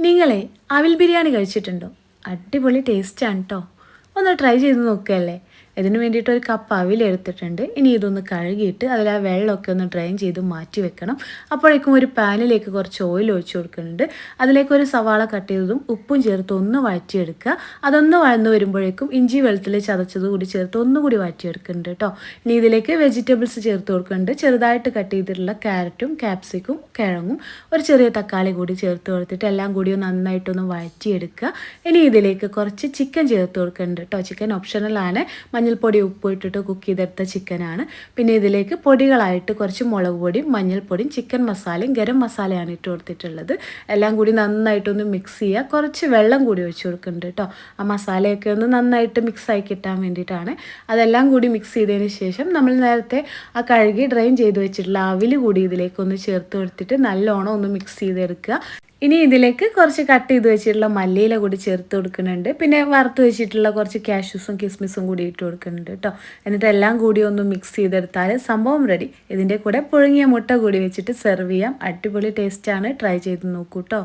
നിങ്ങളെ അവിൽ ബിരിയാണി കഴിച്ചിട്ടുണ്ടോ? അടിപൊളി ടേസ്റ്റാണ് കേട്ടോ ഒന്ന് ട്രൈ ചെയ്ത് നോക്കുകയല്ലേ ഇതിന് വേണ്ടിയിട്ട് ഒരു കപ്പ് അവിലെടുത്തിട്ടുണ്ട് ഇനി ഇതൊന്ന് കഴുകിയിട്ട് അതിൽ ആ വെള്ളമൊക്കെ ഒന്ന് ഡ്രെയിൻ ചെയ്ത് മാറ്റി വെക്കണം. അപ്പോഴേക്കും ഒരു പാനിലേക്ക് കുറച്ച് ഓയിൽ ഒഴിച്ചു കൊടുക്കുന്നുണ്ട്. അതിലേക്ക് ഒരു സവാള കട്ട് ചെയ്തതും ഉപ്പും ചേർത്ത് ഒന്ന് വഴറ്റിയെടുക്കുക. അതൊന്ന് വഴന്ന് വരുമ്പോഴേക്കും ഇഞ്ചി വെളുത്തുള്ളി ചതച്ചത് കൂടി ചേർത്ത് ഒന്നുകൂടി വഴറ്റിയെടുക്കുന്നുണ്ട് കേട്ടോ. ഇനി ഇതിലേക്ക് വെജിറ്റബിൾസ് ചേർത്ത് കൊടുക്കുന്നുണ്ട്. ചെറുതായിട്ട് കട്ട് ചെയ്തിട്ടുള്ള ക്യാരറ്റും ക്യാപ്സിക്കും കിഴങ്ങും ഒരു ചെറിയ തക്കാളി കൂടി ചേർത്ത് കൊടുത്തിട്ട് എല്ലാം കൂടി നന്നായിട്ടൊന്ന് വഴറ്റിയെടുക്കുക. ഇനി ഇതിലേക്ക് കുറച്ച് ചിക്കൻ ചേർത്ത് കൊടുക്കുന്നുണ്ട് കേട്ടോ. ചിക്കൻ ഓപ്ഷണലാണ് മഞ്ഞൾപ്പൊടി ഉപ്പ് ഇട്ടിട്ട് കുക്ക് ചെയ്തെടുത്ത ചിക്കനാണ്. പിന്നെ ഇതിലേക്ക് പൊടികളായിട്ട് കുറച്ച് മുളക് പൊടിയും മഞ്ഞൾപ്പൊടിയും ചിക്കൻ മസാലയും ഗരം മസാലയാണ് ഇട്ട് കൊടുത്തിട്ടുള്ളത്. എല്ലാം കൂടി നന്നായിട്ടൊന്ന് മിക്സ് ചെയ്യുക. കുറച്ച് വെള്ളം കൂടി ഒഴിച്ച് കൊടുക്കുന്നുണ്ട് കേട്ടോ. ആ മസാലയൊക്കെ ഒന്ന് നന്നായിട്ട് മിക്സ് ആയി കിട്ടാൻ വേണ്ടിയിട്ടാണ്. അതെല്ലാം കൂടി മിക്സ് ചെയ്തതിന് ശേഷം നമ്മൾ നേരത്തെ ആ കഴുകി ഡ്രെയിൻ ചെയ്ത് വെച്ചിട്ടുള്ള അവിൽ കൂടി ഇതിലേക്ക് ഒന്ന് ചേർത്ത് കൊടുത്തിട്ട് നല്ലോണം ഒന്ന് മിക്സ് ചെയ്തെടുക്കുക. ഇനി ഇതിലേക്ക് കുറച്ച് കട്ട് ചെയ്ത് വെച്ചിട്ടുള്ള മല്ലിയില കൂടി ചേർത്ത് കൊടുക്കുന്നുണ്ട്. പിന്നെ വറുത്ത് വെച്ചിട്ടുള്ള കുറച്ച് കാഷ്യൂസും കിസ്മിസും കൂടി ഇട്ട് കൊടുക്കുന്നുണ്ട് കേട്ടോ എന്നിട്ട് എല്ലാം കൂടി ഒന്ന് മിക്സ് ചെയ്തെടുത്താൽ സംഭവം റെഡി ഇതിന്റെ കൂടെ പുഴുങ്ങിയ മുട്ട കൂടി വെച്ചിട്ട് സെർവ് ചെയ്യാം. അടിപൊളി ടേസ്റ്റാണ് ട്രൈ ചെയ്ത് നോക്കൂ കേട്ടോ